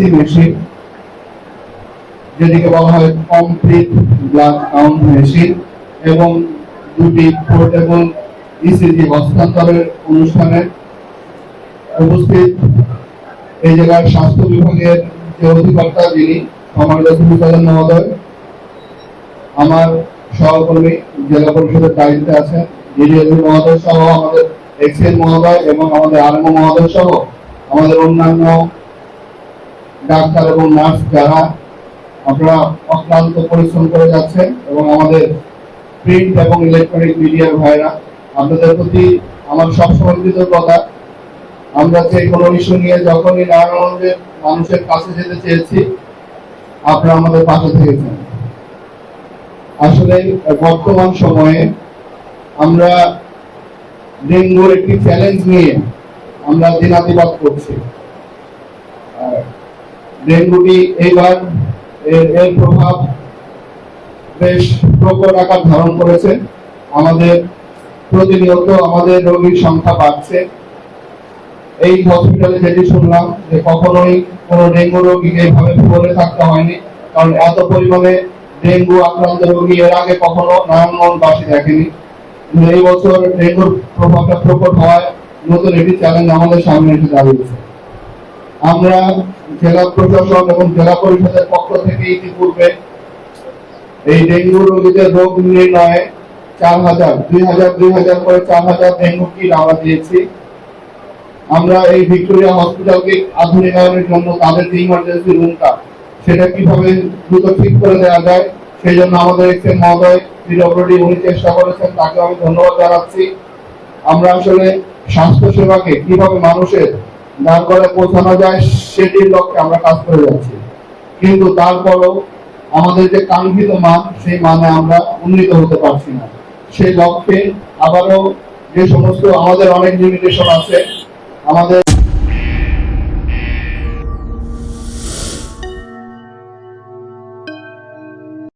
CC machine, যেটিকে বলা হয় কমপ্লিট ব্লাড কাউন্ট মেশিন এবং দুটি পোর্টেবল ইসিজি হস্তান্তরের অনুষ্ঠানে উপস্থিত এই জেলার স্বাস্থ্য বিভাগের যে অধিকর্তা যিনি আমার রসুল মহোদয়, আমার সহকর্মী জেলা পরিষদের দায়িত্বে আছেন ডিডিএল মহোদয় সহ আমাদের এক্সএল মহোদয় এবং আমাদের আরএমও মহোদয় সহ আমাদের অন্যান্য ডাক্তার এবং নার্স যারা, আপনারা অক্লান্ত পরিশ্রম করে যাচ্ছেন এবং আমাদের প্রিন্ট এবং ইলেকট্রনিক মিডিয়ার ভাইরা, আপনাদের প্রতি আমার সবসময় কৃতজ্ঞতা। আমরা যে কোনো ইস্যু নিয়ে যখনই নারায়ণগঞ্জের মানুষের কাছে যেতে চেয়েছি, আপনারা আমাদের পাশে থেকেছেন। আসলে বর্তমান সময়ে আমরা ডেঙ্গুর একটি চ্যালেঞ্জ নিয়ে আমরা দিনাতিবাদ করছি। ডেঙ্গুটি এইবার এর প্রভাব বেশ প্রকট আকার ধারণ করেছে। আমাদের প্রতিনিয়ত আমাদের রোগীর সংখ্যা বাড়ছে। এই হসপিটালে যেটি শুনলাম যে কখনোই কোনো ডেঙ্গু রোগীকে এইভাবে ভরে থাকতে হয়নি, কারণ এত পরিমাণে ডেঙ্গু আক্রান্ত রোগী এর আগে কখনো নারায়ণগঞ্জবাসী দেখেনি। এই বছর ডেঙ্গুর প্রভাবটা প্রকট হওয়ায় নতুন একটি চ্যালেঞ্জ আমাদের সামনে এসে দাঁড়িয়েছে। আমরা জেলা প্রশাসন এবং জেলা পরিষদের পক্ষ থেকে ইতিপূর্বে এই ডেঙ্গু রোগীদের রোগ নির্ণয়ে চার হাজার, দুই হাজার দুই হাজার করে চার হাজার ডেঙ্গু কিট আমরা দিয়েছি। আমরা এই ভিক্টোরিয়া হসপিটালকে আধুনিকায়নের জন্য তাদের যে ইমার্জেন্সি রুমটা সেটা কীভাবে দ্রুত ঠিক করে দেওয়া যায়, সেই জন্য আমাদের এক্সএম মহোদয় পিডব্লিউডি উনি চেষ্টা করেছেন তাকে আমি ধন্যবাদ জানাচ্ছি। আমরা আসলে স্বাস্থ্য সেবাকে কীভাবে মানুষের করে পৌঁছানো যায়, সেটির লক্ষ্যে আমরা কাজ করে যাচ্ছি। কিন্তু তারপরও আমাদের যে কাঙ্ক্ষিত মান, সেই মানে আমরা উন্নীত হতে পারছি না। সেই লক্ষ্যে আবারও যে সমস্ত আমাদের অনেক লিমিটেশন আছে, আমাদের